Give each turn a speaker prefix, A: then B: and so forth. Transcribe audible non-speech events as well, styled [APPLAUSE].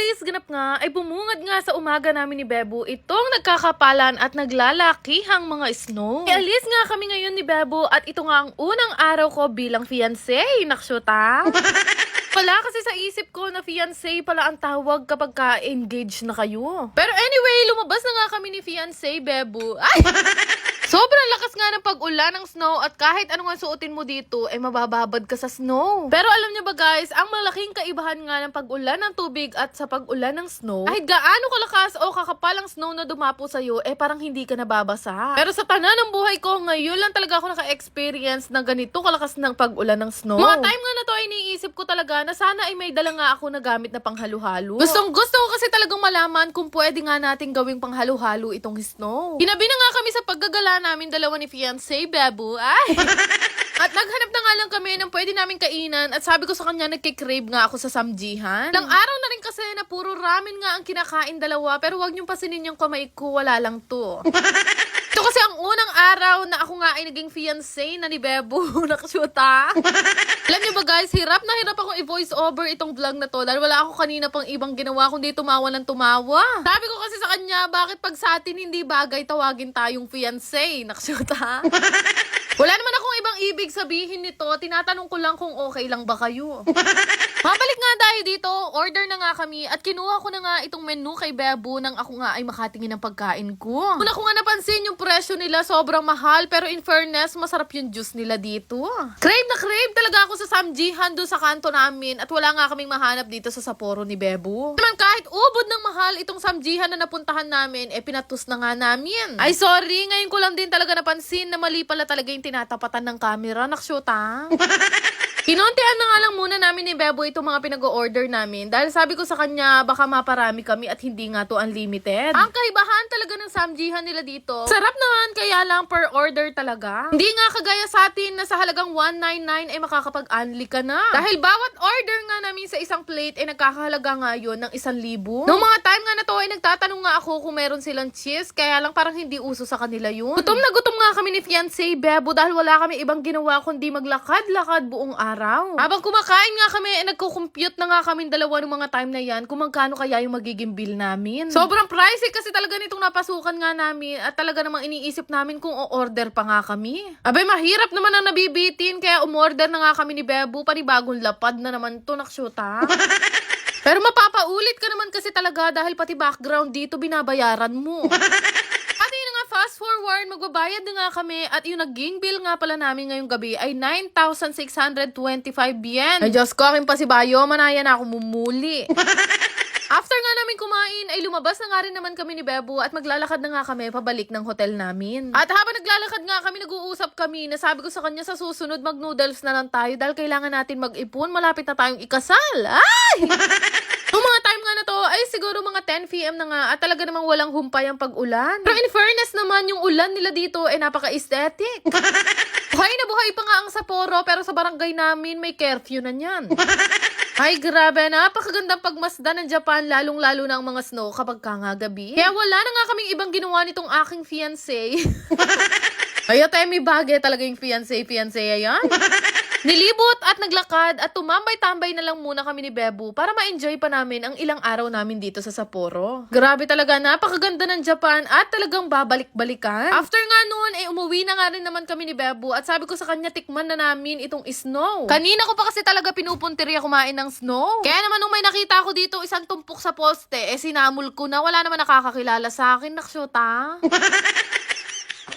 A: today's ganap nga ay bumungad nga sa umaga namin ni Bebo itong nagkakapalan at naglalakihang mga snow. Ialis nga kami ngayon ni Bebo at ito nga ang unang araw ko bilang fiancé. Naksyota. Wala [LAUGHS] kasi sa isip ko na fiancé pala ang tawag kapag ka-engage na kayo. Pero anyway, lumabas na nga kami ni fiancé, Bebo. Ay! [LAUGHS] Sobrang lakas nga ng pag-ulan ng snow at kahit ano nga suotin mo dito, ay mabababad ka sa snow. Pero alam niyo ba guys, ang malaking kaibahan nga ng pag-ulan ng tubig at sa pag-ulan ng snow, kahit gaano kalakas o kakapal ang snow na dumapo sa'yo, eh parang hindi ka nababasa. Pero sa tanan ng buhay ko, ngayon lang talaga ako naka-experience ng ganito kalakas ng pag-ulan ng snow. Mga time nga na to, iniisip ko talaga na sana ay may dala nga ako na gamit na panghalo-halo. Gustong gusto ko kasi talagang malaman kung pwede nga nating gawing panghalo-halo itong snow. Ginabi na nga kami sa paggagala namin dalawa ni fiancé, Babu. Ay! [LAUGHS] At naghanap na nga lang kami ng pwede namin kainan at sabi ko sa kanya nagkikrave nga ako sa samjihan. Lang araw na rin kasi na puro ramen nga ang kinakain dalawa pero wag niyong pasinin yung kamay ko, wala lang to. [LAUGHS] Ito kasi ang unang araw na ako nga ay naging fiancé na ni Bebo. [LAUGHS] Nakashuta. Alam niyo ba guys, hirap na hirap akong i-voice over itong vlog na to dahil wala ako kanina pang ibang ginawa kundi tumawa ng tumawa. Sabi ko kasi sa kanya, bakit pag sa atin hindi bagay tawagin tayong fiancé? Nakashuta. [LAUGHS] Wala naman akong ibang ibig sabihin nito. Tinatanong ko lang kung okay lang ba kayo. [LAUGHS] Mabalik nga dahil dito, order na nga kami at kinuha ko na nga itong menu kay Bebo nang ako nga ay makatingin ng pagkain ko. Una ko nga napansin yung presyo nila sobrang mahal pero in fairness, masarap yung juice nila dito. Crave na crave talaga ako sa Samjihan doon sa kanto namin at wala nga kaming mahanap dito sa Sapporo ni Bebo. Naman kahit ubod ng mahal itong Samjihan na napuntahan namin, eh pinatus na nga namin. Ay sorry, ngayon ko lang din talaga napansin na mali pala talaga yung tinatapatan ng camera. Nakshoot ah. [LAUGHS] Kinontihan na nga lang muna namin ni Bebo itong mga pinag-order namin dahil sabi ko sa kanya baka maparami kami at hindi nga to unlimited. Ang kaibahan talaga ng samjihan nila dito, sarap naman kaya lang per order talaga. Hindi nga kagaya sa atin na sa halagang 199 ay makakapag-unli ka na. Dahil bawat order nga namin sa isang plate ay nagkakahalaga nga yun ng 1,000. Noong mga time nga na to ay nagtatanong nga ako kung meron silang cheese kaya lang parang hindi uso sa kanila yun. Gutom na gutom nga kami ni fiancé Bebo dahil wala kami ibang ginawa kundi maglakad-lakad buong araw. Habang kumakain nga kami, eh, nagko-compute na nga kami dalawa ng mga time na yan kung magkano kaya yung magiging bill namin. Sobrang pricey kasi talaga nitong napasukan nga namin at talaga namang iniisip namin kung o-order pa nga kami. Abay, mahirap naman ang nabibitin kaya umorder na nga kami ni Bebo panibagong lapad na naman to naksyuta. [LAUGHS] Pero mapapaulit ka naman kasi talaga dahil pati background dito binabayaran mo. [LAUGHS] Forward, magbabayad na nga kami at yung naging bill nga pala namin ngayong gabi ay 9,625 yen. Ay Diyos ko, akin pa si Bayo, manaya na ako mumuli. [LAUGHS] After nga namin kumain, ay lumabas na nga rin naman kami ni Bebo at maglalakad na nga kami pabalik ng hotel namin. At habang naglalakad nga kami, nag-uusap kami na sabi ko sa kanya sa susunod mag-noodles na lang tayo dahil kailangan natin mag-ipon, malapit na tayong ikasal. Ay! [LAUGHS] Noong mga time nga na to, ay siguro mga 10pm na nga at talaga namang walang humpay ang pag-ulan. Pero in fairness naman, yung ulan nila dito ay napaka-aesthetic. [LAUGHS] buhay na buhay pa nga ang Sapporo pero sa barangay namin may curfew na niyan. Ay, grabe. Napakagandang pagmasdan ng Japan, lalong-lalo na ang mga snow kapag kangagabi. Kaya wala na nga kaming ibang ginawa nitong aking fiancé. [LAUGHS] Ay, ate, may bagay talaga yung fiancé, fiancé yan. Nilibot at naglakad at tumambay-tambay na lang muna kami ni Bebu para ma-enjoy pa namin ang ilang araw namin dito sa Sapporo. Grabe talaga, napakaganda ng Japan at talagang babalik-balikan. After nga noon, eh umuwi na nga rin naman kami ni Bebu at sabi ko sa kanya, tikman na namin itong snow. Kanina ko pa kasi talaga pinupunteriya kumain ng snow. Kaya naman nung may nakita ko dito isang tumpok sa poste, eh sinamul ko na wala naman nakakakilala sa akin, naksyota. [LAUGHS]